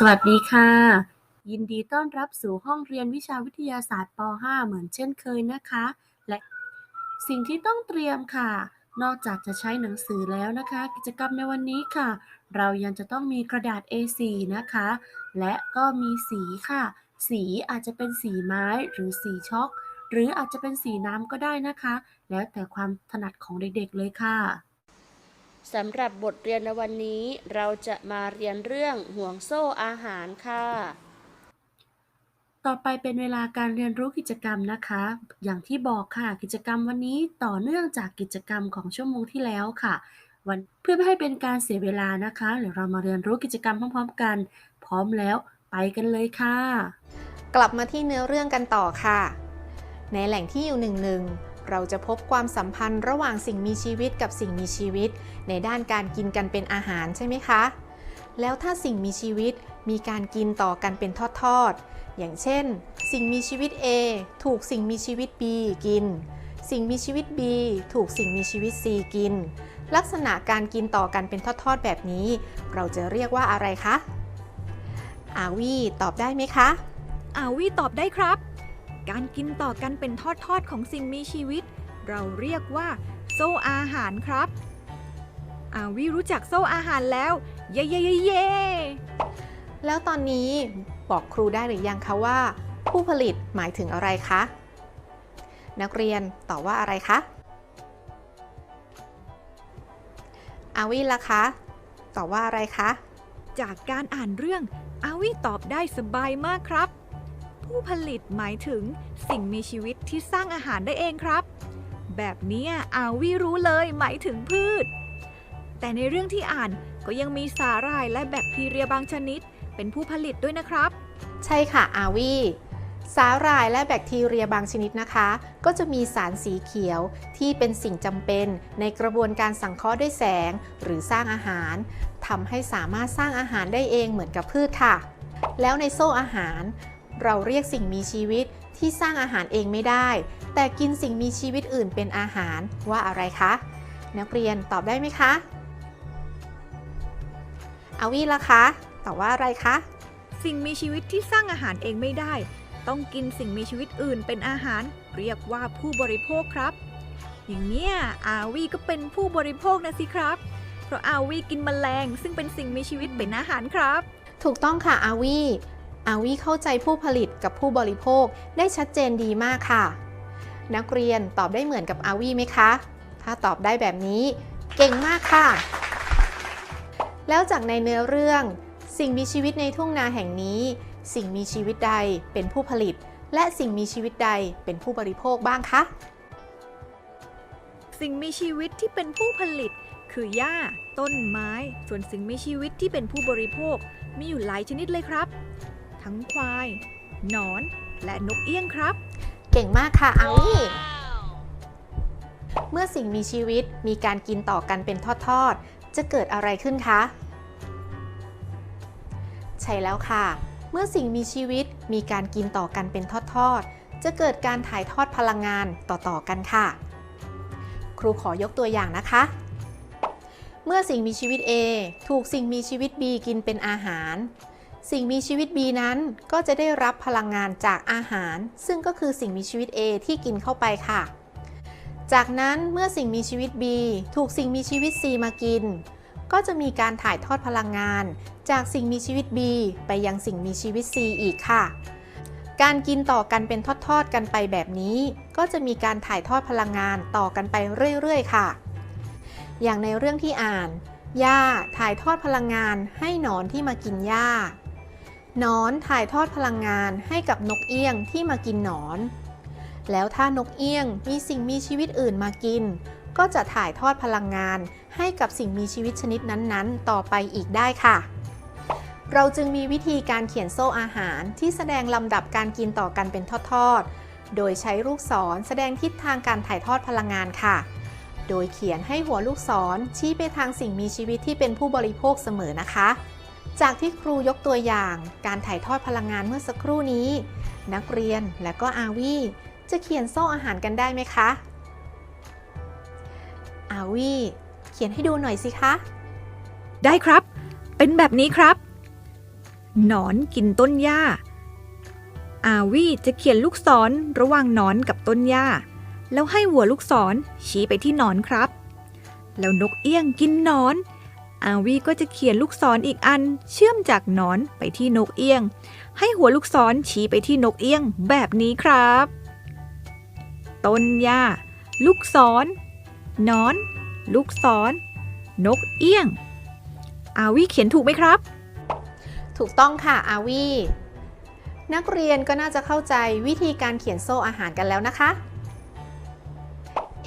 สวัสดีค่ะ ยินดีต้อนรับสู่ห้องเรียนวิชาวิทยาศาสตร์ป .5 เหมือนเช่นเคยนะคะ และสิ่งที่ต้องเตรียมค่ะ นอกจากจะใช้หนังสือแล้วนะคะ กิจกรรมในวันนี้ค่ะ เรายังจะต้องมีกระดาษ A4 นะคะ และก็มีสีค่ะ สีอาจจะเป็นสีไม้หรือสีช็อก หรืออาจจะเป็นสีน้ำก็ได้นะคะ แล้วแต่ความถนัดของเด็กๆเลยค่ะ สำหรับบทเรียนในวันนี้เราจะมาเรียนเรื่องห่วงโซ่อาหารค่ะ ต่อไปเป็นเวลาการเรียนรู้กิจกรรมนะคะ อย่างที่บอกค่ะกิจกรรมวันนี้ต่อเนื่องจากกิจกรรมของชั่วโมงที่แล้วค่ะ วันเพื่อไม่ให้เป็นการเสียเวลานะคะเดี๋ยวเรามาเรียนรู้กิจกรรมพร้อมๆกัน พร้อมแล้วไปกันเลยค่ะ กลับมาที่เนื้อเรื่องกันต่อค่ะ ในแหล่งที่อยู่หนึ่งหนึ่ง เราจะพบความสัมพันธ์ระหว่างสิ่งมีชีวิตกับสิ่งมีชีวิต ในด้านการกินกันเป็นอาหารใช่ไหมคะ แล้วถ้าสิ่งมีชีวิตมีการกินต่อกันเป็นทอดๆ อย่างเช่น สิ่งมีชีวิต A ถูกสิ่งมีชีวิต B กิน สิ่งมีชีวิต B ถูกสิ่งมีชีวิต C กิน ลักษณะการกินต่อกันเป็นทอดๆ แบบนี้ เราจะเรียกว่าอะไรคะอาวีตอบได้ไหมคะอาวีตอบได้ครับ การกินต่อกันเป็นทอดๆของสิ่งมีชีวิต เราเรียกว่าโซ่อาหารครับอาวีรู้จักโซ่อาหารแล้ว เย้เย้เย้เย้แล้วตอนนี้บอกครูได้หรือยังคะว่า ผู้ผลิตหมายถึงอะไรคะ นักเรียนตอบว่าอะไรคะอาวิล่ะคะ ตอบว่าอะไรคะ จากการอ่านเรื่องอาวีตอบได้สบายมากครับ ผู้ผลิตหมายถึงสิ่งมีชีวิตที่สร้างอาหารได้เองครับ แบบนี้อาวีรู้เลยหมายถึงพืช แต่ในเรื่องที่อ่านก็ยังมีสาหร่ายและแบคทีเรียบางชนิด เป็นผู้ผลิตด้วยนะครับ ใช่ค่ะอาวีสาหร่ายและแบคทีเรียบางชนิดนะคะ ก็จะมีสารสีเขียวที่เป็นสิ่งจำเป็นในกระบวนการสังเคราะห์ด้วยแสง หรือสร้างอาหารทำให้สามารถสร้างอาหารได้เองเหมือนกับพืชค่ะ แล้วในโซ่อาหาร เราเรียกสิ่งมีชีวิตที่สร้างอาหารเองไม่ได้ แต่กินสิ่งมีชีวิตอื่นเป็นอาหารว่าอะไรคะ นักเรียนตอบได้ไหมคะอาวีล่ะคะตอบว่าอะไรคะ สิ่งมีชีวิตที่สร้างอาหารเองไม่ได้ ต้องกินสิ่งมีชีวิตอื่นเป็นอาหาร เรียกว่าผู้บริโภคครับ อย่างเนี้ยอาวีก็เป็นผู้บริโภคนะสิครับ เพราะอาวีกินแมลงซึ่งเป็นสิ่งมีชีวิตเป็นอาหารครับ ถูกต้องค่ะอาวี อาวีเข้าใจผู้ผลิตกับผู้บริโภคได้ชัดเจนดีมากค่ะ นักเรียนตอบได้เหมือนกับอาวีไหมคะ ถ้าตอบได้แบบนี้ เก่งมากค่ะ แล้วจากในเนื้อเรื่อง สิ่งมีชีวิตในทุ่งนาแห่งนี้ สิ่งมีชีวิตใดเป็นผู้ผลิต และสิ่งมีชีวิตใดเป็นผู้บริโภคบ้างคะสิ่งมีชีวิตที่เป็นผู้ผลิต คือหญ้า ต้นไม้ ส่วนสิ่งมีชีวิตที่เป็นผู้บริโภค มีอยู่หลายชนิดเลยครับ ทั้งควาย หนอน และนกเอี้ยงครับ เก่งมากค่ะอาวีเมื่อสิ่งมีชีวิตมีการกินต่อกันเป็นทอดๆ จะเกิดอะไรขึ้นคะ ใช่แล้วค่ะ เมื่อสิ่งมีชีวิตมีการกินต่อกันเป็นทอดๆ จะเกิดการถ่ายทอดพลังงานต่อๆกันค่ะ ครูขอยกตัวอย่างนะคะ เมื่อสิ่งมีชีวิต A ถูกสิ่งมีชีวิต B กินเป็นอาหาร สิ่งมีชีวิต B นั้นก็จะได้รับพลังงานจากอาหาร ซึ่งก็คือสิ่งมีชีวิต A ที่กินเข้าไปค่ะ จากนั้นเมื่อสิ่งมีชีวิต B ถูกสิ่งมีชีวิต C มากิน ก็จะมีการถ่ายทอดพลังงาน จากสิ่งมีชีวิต B ไปยังสิ่งมีชีวิต C อีกค่ะ การกินต่อกันเป็นทอดๆกันไปแบบนี้ ก็จะมีการถ่ายทอดพลังงานต่อกันไปเรื่อยๆ ค่ะ อย่างในเรื่องที่อ่านหญ้าถ่ายทอดพลังงานให้หนอนที่มากินหญ้า นอนถ่ายทอดพลังงานให้กับนกเอี้ยงที่มากินหนอน แล้วถ้านกเอี้ยงมีสิ่งมีชีวิตอื่นมากิน ก็จะถ่ายทอดพลังงานให้กับสิ่งมีชีวิตชนิดนั้นๆ ต่อไปอีกได้ค่ะ เราจึงมีวิธีการเขียนโซ่อาหารที่แสดงลำดับการกินต่อกันเป็นทอดๆ โดยใช้ลูกศรแสดงทิศทางการถ่ายทอดพลังงานค่ะ โดยเขียนให้หัวลูกศรชี้ไปทางสิ่งมีชีวิตที่เป็นผู้บริโภคเสมอนะคะ จากที่ครูยกตัวอย่างการถ่ายทอดพลังงานเมื่อสักครู่นี้ นักเรียนและก็อาวีจะเขียนโซ่อาหารกันได้ไหมคะ อาวีเขียนให้ดูหน่อยสิคะ ได้ครับ เป็นแบบนี้ครับ หนอนกินต้นหญ้า อาวีจะเขียนลูกศรระหว่างหนอนกับต้นหญ้า แล้วให้หัวลูกศรชี้ไปที่หนอนครับ แล้วนกเอี้ยงกินหนอน อาวีก็จะเขียนลูกศรอีกอัน เชื่อมจากนอนไปที่นกเอี้ยง ให้หัวลูกศรชี้ไปที่นกเอี้ยงแบบนี้ครับ ต้นหญ้า ลูกศรนอน ลูกศรนกเอี้ยง อาวีเขียนถูกไหมครับ ถูกต้องค่ะอาวีนักเรียนก็น่าจะเข้าใจวิธีการเขียนโซ่อาหารกันแล้วนะคะ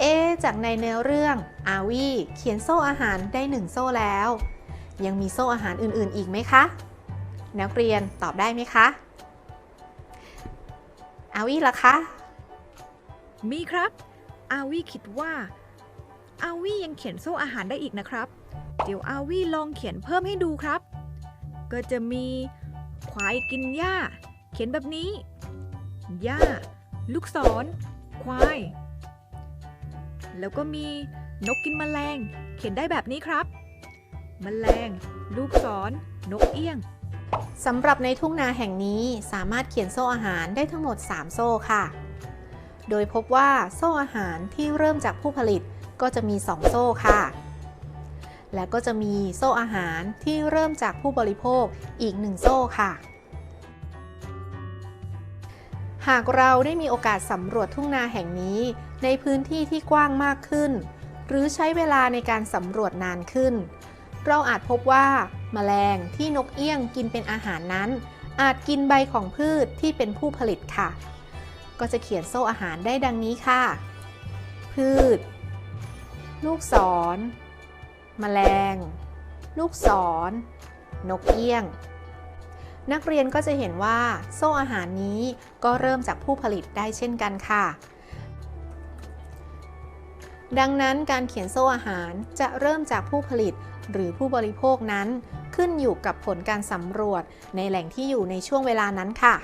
เอจากในเนื้อเรื่องอาวีเขียนโซ่อาหารได้หนึ่งโซ่แล้ว ยังมีโซ่อาหารอื่นๆ อีกไหมคะ นักเรียนตอบได้ไหมคะ อาวีล่ะคะ มีครับ อาวีคิดว่าอาวียังเขียนโซ่อาหารได้อีกนะครับ เดี๋ยวอาวีลองเขียนเพิ่มให้ดูครับ ก็จะมีควายกินหญ้า เขียนแบบนี้ หญ้า ลูกศร ควาย แล้วก็มีนกกินแมลง เขียนได้แบบนี้ครับแมลง ลูกศร นกเอี้ยงสำหรับในทุ่งนาแห่งนี้สามารถเขียนโซ่อาหารได้ทั้งหมด 3 โซ่ค่ะ โดยพบว่าโซ่อาหารที่เริ่มจากผู้ผลิตก็จะมี 2 โซ่ค่ะ และก็จะมีโซ่อาหารที่เริ่มจากผู้บริโภคอีก 1 โซ่ค่ะ หากเราได้มีโอกาสสำรวจทุ่งนาแห่งนี้ ในพื้นที่ที่กว้างมากขึ้น หรือใช้เวลาในการสำรวจนานขึ้น เราอาจพบว่า แมลงที่นกเอี้ยงกินเป็นอาหารนั้น อาจกินใบของพืชที่เป็นผู้ผลิตค่ะ ก็จะเขียนโซ่อาหารได้ดังนี้ค่ะ พืช ลูกศร แมลง ลูกศร นกเอี้ยงนักเรียนก็จะเห็นว่าโซ่อาหารนี้ก็เริ่มจากผู้ผลิตได้เช่นกันค่ะ ดังนั้นการเขียนโซ่อาหารจะเริ่มจากผู้ผลิตหรือผู้บริโภคนั้น ขึ้นอยู่กับผลการสำรวจในแหล่งที่อยู่ในช่วงเวลานั้นค่ะ